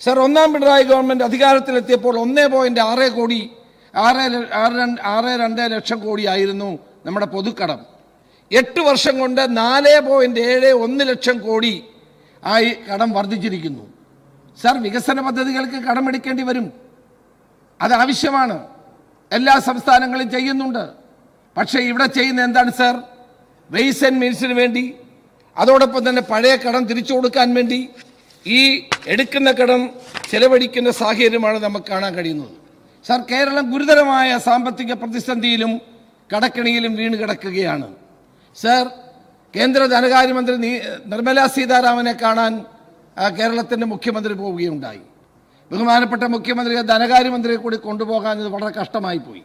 Sir ഒന്നാം Pinarayi government അധികാരത്തിലെത്തിയപ്പോൾ ഒന്നേ point ആറ് കോടി ആറ് ആറ് രണ്ട് ആറ് രണ്ട് ലക്ഷം കോടിയായിരുന്നു നമ്മുടെ പൊതുക്കടം. എട്ട് വർഷം കൊണ്ട് നാല് പോയിന്റ് ഏഴ് ഒന്ന് ലക്ഷം കോടി ആയി കടം വർദ്ധിച്ചിരിക്കുന്നു. സർ വികസന പദ്ധതികൾക്ക് കടമെടുക്കേണ്ടി വരും. അത് ആവശ്യമാണ്. എല്ലാ സംസ്ഥാനങ്ങളും ചെയ്യുന്നുണ്ട്. പക്ഷേ ഇവിടെ ചെയ്യുന്ന എന്താണ് സർ? വെയ്സ് ആൻഡ് മീൻസിന് വേണ്ടി അതോടൊപ്പം തന്നെ പഴയ കടം തിരിച്ചു കൊടുക്കാൻ വേണ്ടി ഈ എടുക്കുന്ന കടം ചെലവഴിക്കുന്ന സാഹചര്യമാണ് നമുക്ക് കാണാൻ കഴിയുന്നത്. സാർ കേരളം ഗുരുതരമായ സാമ്പത്തിക പ്രതിസന്ധിയിലും കടക്കണിയിലും വീണ് കിടക്കുകയാണ്. സർ കേന്ദ്ര ധനകാര്യമന്ത്രി നിർമ്മലാ സീതാരാമനെ കാണാൻ കേരളത്തിന്റെ മുഖ്യമന്ത്രി പോവുകയുണ്ടായി. ബഹുമാനപ്പെട്ട മുഖ്യമന്ത്രി ധനകാര്യമന്ത്രിയെ കൂടി കൊണ്ടുപോകാൻ ഇത് വളരെ കഷ്ടമായി പോയി.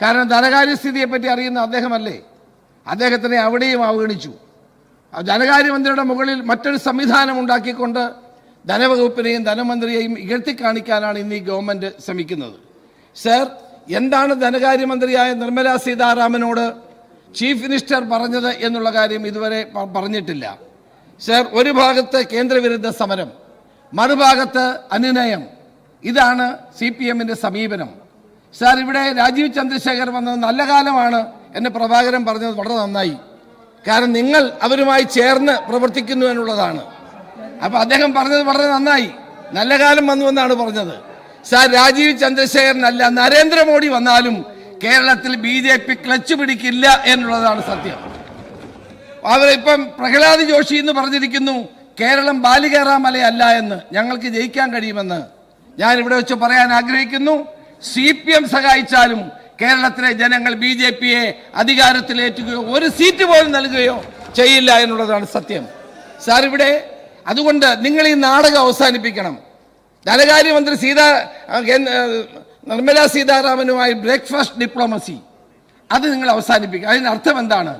കാരണം ധനകാര്യസ്ഥിതിയെപ്പറ്റി അറിയുന്ന അദ്ദേഹമല്ലേ? അദ്ദേഹത്തിനെ അവിടെയും അവഗണിച്ചു. ധനകാര്യമന്ത്രിയുടെ മുകളിൽ മറ്റൊരു സംവിധാനം ഉണ്ടാക്കിക്കൊണ്ട് ധനവകുപ്പിനെയും ധനമന്ത്രിയെയും ഇകഴ്ത്തി കാണിക്കാനാണ് ഇന്ന് ഈ ഗവൺമെന്റ് ശ്രമിക്കുന്നത്. സർ എന്താണ് ധനകാര്യമന്ത്രിയായ നിർമ്മലാ സീതാരാമനോട് ചീഫ് മിനിസ്റ്റർ പറഞ്ഞത് എന്നുള്ള കാര്യം ഇതുവരെ പറഞ്ഞിട്ടില്ല. സർ ഒരു ഭാഗത്ത് കേന്ദ്രവിരുദ്ധ സമരം മറുഭാഗത്ത് അനുനയം. ഇതാണ് സി പി എമ്മിന്റെ സമീപനം. സാർ ഇവിടെ രാജീവ് ചന്ദ്രശേഖർ വന്നത് നല്ല കാലമാണ് എന്ന് പ്രഭാകരൻ പറഞ്ഞത് വളരെ നന്നായി. കാരണം നിങ്ങൾ അവരുമായി ചേർന്ന് പ്രവർത്തിക്കുന്നു എന്നുള്ളതാണ്. അപ്പൊ അദ്ദേഹം പറഞ്ഞത് വളരെ നന്നായി. നല്ല കാലം വന്നു എന്നാണ് പറഞ്ഞത്. സാർ രാജീവ് ചന്ദ്രശേഖരനല്ല നരേന്ദ്രമോദി വന്നാലും കേരളത്തിൽ ബി ജെ പി ക്ലച്ച് പിടിക്കില്ല എന്നുള്ളതാണ് സത്യം. അവരിപ്പം പ്രഹ്ലാദ് ജോഷി എന്ന് പറഞ്ഞിരിക്കുന്നു കേരളം ബാലികേറാമലയല്ല എന്ന്. ഞങ്ങൾക്ക് ജയിക്കാൻ കഴിയുമെന്ന്. ഞാൻ ഇവിടെ വെച്ച് പറയാൻ ആഗ്രഹിക്കുന്നു സി പി എം സഹായിച്ചാലും കേരളത്തിലെ ജനങ്ങൾ ബി ജെ പിയെ അധികാരത്തിലേറ്റുകയോ ഒരു സീറ്റ് പോലും നൽകുകയോ ചെയ്യില്ല എന്നുള്ളതാണ് സത്യം. സാർ ഇവിടെ അതുകൊണ്ട് നിങ്ങൾ ഈ നാടകം അവസാനിപ്പിക്കണം. ധനകാര്യമന്ത്രി സീതാ നിർമ്മലാ സീതാരാമനുമായി ബ്രേക്ക്ഫാസ്റ്റ് ഡിപ്ലോമസി. അത് നിങ്ങൾ അവസാനിപ്പിക്കുക. അതിന് അർത്ഥം എന്താണ്?